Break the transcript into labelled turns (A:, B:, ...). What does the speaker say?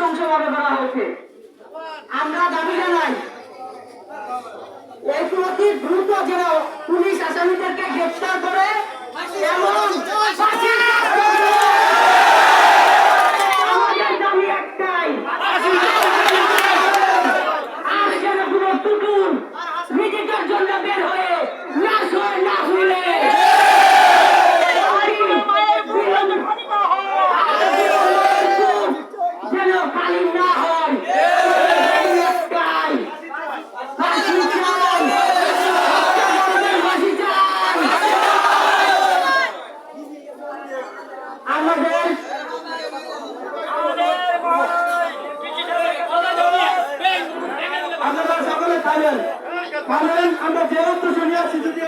A: নৃশংসভাবে করা হয়েছে। আমরা দাবি জানাই এই প্রতি দ্রুত
B: যারা পাইলেন আমরা যে উদ্দেশ্য নিয়ে যদি